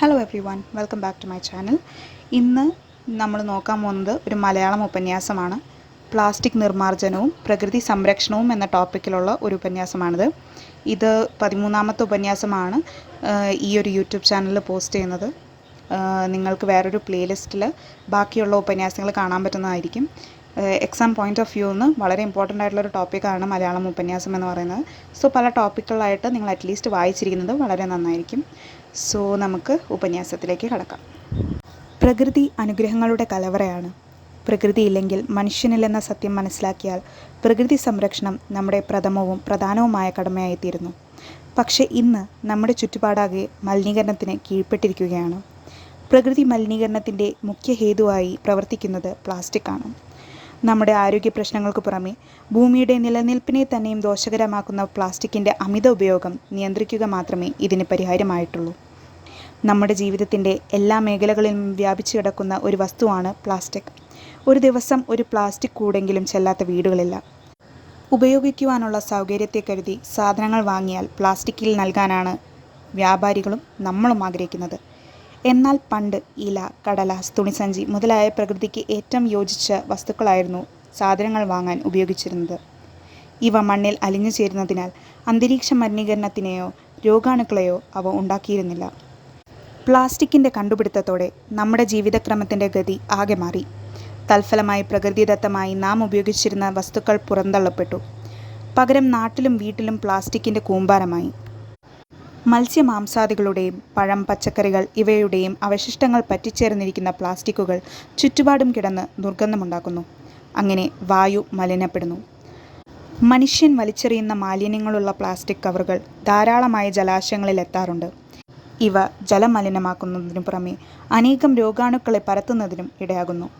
Hello every one welcome back to my channel ഇന്ന് നമ്മൾ നോക്കാൻ പോകുന്നത് ഒരു മലയാളം ഉപന്യാസമാണ്. പ്ലാസ്റ്റിക് നിർമ്മാർജനവും പ്രകൃതി സംരക്ഷണവും എന്ന ടോപ്പിക്കിലുള്ള ഒരു ഉപന്യാസമാണിത്. ഇത് പതിമൂന്നാമത്തെ ഉപന്യാസമാണ് ഈ ഒരു യൂട്യൂബ് ചാനലിൽ പോസ്റ്റ് ചെയ്യുന്നത്. നിങ്ങൾക്ക് വേറൊരു പ്ലേലിസ്റ്റിൽ ബാക്കിയുള്ള ഉപന്യാസങ്ങൾ കാണാൻ പറ്റുന്നതായിരിക്കും. എക്സാം പോയിന്റ് ഓഫ് വ്യൂ നിന്ന് വളരെ ഇമ്പോർട്ടന്റ് ആയിട്ടുള്ള ഒരു ടോപ്പിക്കാണ് മലയാളം ഉപന്യാസം എന്ന് പറയുന്നത്. സോ പല ടോപ്പിക്കുകളായിട്ട് നിങ്ങൾ അറ്റ്ലീസ്റ്റ് വായിച്ചിരിക്കുന്നത് വളരെ നന്നായിരിക്കും. സോ നമുക്ക് ഉപന്യാസത്തിലേക്ക് കടക്കാം. പ്രകൃതി അനുഗ്രഹങ്ങളുടെ കലവറയാണ്. പ്രകൃതിയില്ലെങ്കിൽ മനുഷ്യനില്ലെന്ന സത്യം മനസ്സിലാക്കിയാൽ പ്രകൃതി സംരക്ഷണം നമ്മുടെ പ്രഥമവും പ്രധാനവുമായ കടമയായിത്തീരുന്നു. പക്ഷേ ഇന്ന് നമ്മുടെ ചുറ്റുപാടാകെ മലിനീകരണത്തിന് കീഴ്പ്പെട്ടിരിക്കുകയാണ്. പ്രകൃതി മലിനീകരണത്തിന്റെ മുഖ്യ ഹേതുവായി പ്രവർത്തിക്കുന്നത് പ്ലാസ്റ്റിക്കാണ്. നമ്മുടെ ആരോഗ്യ പ്രശ്നങ്ങൾക്ക് പുറമെ ഭൂമിയുടെ നിലനിൽപ്പിനെ തന്നെയും ദോഷകരമാക്കുന്ന പ്ലാസ്റ്റിക്കിന്റെ അമിത ഉപയോഗം നിയന്ത്രിക്കുക മാത്രമേ ഇതിന് പരിഹാരമായിട്ടുള്ളൂ. നമ്മുടെ ജീവിതത്തിന്റെ എല്ലാ മേഖലകളിലും വ്യാപിച്ചു കിടക്കുന്ന ഒരു വസ്തുവാണ് പ്ലാസ്റ്റിക്. ഒരു ദിവസം ഒരു പ്ലാസ്റ്റിക് കൂടെങ്കിലും ചെല്ലാത്ത വീടുകളില്ല. ഉപയോഗിക്കുവാനുള്ള സൗകര്യത്തെ കരുതി സാധനങ്ങൾ വാങ്ങിയാൽ പ്ലാസ്റ്റിക്കിൽ നൽകാനാണ് വ്യാപാരികളും നമ്മളും ആഗ്രഹിക്കുന്നത്. എന്നാൽ പണ്ട് ഇല കടലാസ് തുണിസഞ്ചി മുതലായ പ്രകൃതിക്ക് ഏറ്റവും യോജിച്ച വസ്തുക്കളായിരുന്നു സാധനങ്ങൾ വാങ്ങാൻ ഉപയോഗിച്ചിരുന്നത്. ഇവ മണ്ണിൽ അലിഞ്ഞു ചേരുന്നതിനാൽ അന്തരീക്ഷ മലിനീകരണത്തിനെയോ രോഗാണുക്കളെയോ അവ ഉണ്ടാക്കിയിരുന്നില്ല. പ്ലാസ്റ്റിക്കിന്റെ കണ്ടുപിടുത്തത്തോടെ നമ്മുടെ ജീവിതക്രമത്തിന്റെ ഗതി ആകെ മാറി. തൽഫലമായി പ്രകൃതിദത്തമായി നാം ഉപയോഗിച്ചിരുന്ന വസ്തുക്കൾ പുറന്തള്ളപ്പെട്ടു. പകരം നാട്ടിലും വീട്ടിലും പ്ലാസ്റ്റിക്കിന്റെ കൂമ്പാരമായി. മത്സ്യമാംസാദികളുടെയും പഴം പച്ചക്കറികൾ ഇവയുടെയും അവശിഷ്ടങ്ങൾ പറ്റിച്ചേർന്നിരിക്കുന്ന പ്ലാസ്റ്റിക്കുകൾ ചുറ്റുപാടും കിടന്ന് ദുർഗന്ധമുണ്ടാക്കുന്നു. അങ്ങനെ വായു മലിനപ്പെടുന്നു. മനുഷ്യൻ വലിച്ചെറിയുന്ന മാലിന്യങ്ങളുള്ള പ്ലാസ്റ്റിക് കവറുകൾ ധാരാളമായ ജലാശയങ്ങളിൽ എത്താറുണ്ട്. ഇവ ജലം മലിനമാക്കുന്നതിനു പുറമെ അനേകം രോഗാണുക്കളെ പരത്തുന്നതിനും ഇടയാകുന്നു.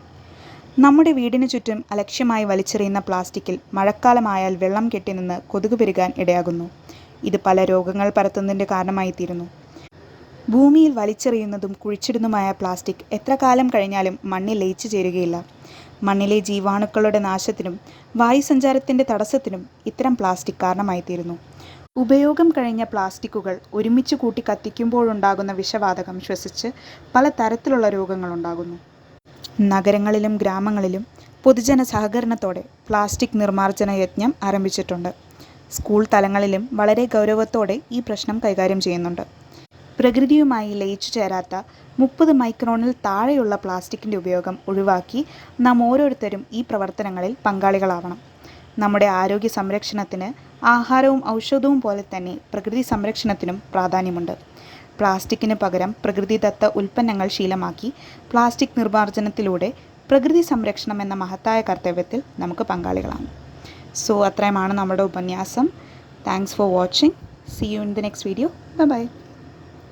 നമ്മുടെ വീടിനു ചുറ്റും അലക്ഷ്യമായി വലിച്ചെറിയുന്ന പ്ലാസ്റ്റിക്കിൽ മഴക്കാലമായാൽ വെള്ളം കെട്ടിനിന്ന് കൊതുക് പെരുകാൻ ഇടയാകുന്നു. ഇത് പല രോഗങ്ങൾ പരത്തുന്നതിന്റെ കാരണമായിത്തീരുന്നു. ഭൂമിയിൽ വലിച്ചെറിയുന്നതും കുഴിച്ചിടുന്നതുമായ പ്ലാസ്റ്റിക് എത്ര കാലം കഴിഞ്ഞാലും മണ്ണിൽ ലയിച്ചു ചേരുകയില്ല. മണ്ണിലെ ജീവാണുക്കളുടെ നാശത്തിനും വായുസഞ്ചാരത്തിന്റെ തടസ്സത്തിനും ഇത്തരം പ്ലാസ്റ്റിക് കാരണമായിത്തീരുന്നു. ഉപയോഗം കഴിഞ്ഞ പ്ലാസ്റ്റിക്കുകൾ ഒരുമിച്ച് കൂട്ടി കത്തിക്കുമ്പോഴുണ്ടാകുന്ന വിഷവാതകം ശ്വസിച്ച് പല തരത്തിലുള്ള രോഗങ്ങളുണ്ടാകുന്നു. നഗരങ്ങളിലും ഗ്രാമങ്ങളിലും പൊതുജന സഹകരണത്തോടെ പ്ലാസ്റ്റിക് നിർമ്മാർജന യജ്ഞം ആരംഭിച്ചിട്ടുണ്ട്. സ്കൂൾ തലങ്ങളിലും വളരെ ഗൗരവത്തോടെ ഈ പ്രശ്നം കൈകാര്യം ചെയ്യുന്നുണ്ട്. പ്രകൃതിയുമായി ലയിച്ചു ചേരാത്ത മുപ്പത് മൈക്രോണിൽ താഴെയുള്ള പ്ലാസ്റ്റിക്കിന്റെ ഉപയോഗം ഒഴിവാക്കി നാം ഓരോരുത്തരും ഈ പ്രവർത്തനങ്ങളിൽ പങ്കാളികളാവണം. നമ്മുടെ ആരോഗ്യ സംരക്ഷണത്തിന് ആഹാരവും ഔഷധവും പോലെ തന്നെ പ്രകൃതി സംരക്ഷണത്തിനും പ്രാധാന്യമുണ്ട്. പ്ലാസ്റ്റിക്കിന് പകരം പ്രകൃതിദത്ത ഉൽപ്പന്നങ്ങൾ ശീലമാക്കി പ്ലാസ്റ്റിക് നിർമ്മാർജനത്തിലൂടെ പ്രകൃതി സംരക്ഷണം എന്ന മഹത്തായ കർത്തവ്യത്തിൽ നമുക്ക് പങ്കാളികളാണ്. സോ അത്രയുമാണ് നമ്മുടെ ഉപന്യാസം. Thanks for watching see you in the next video bye bye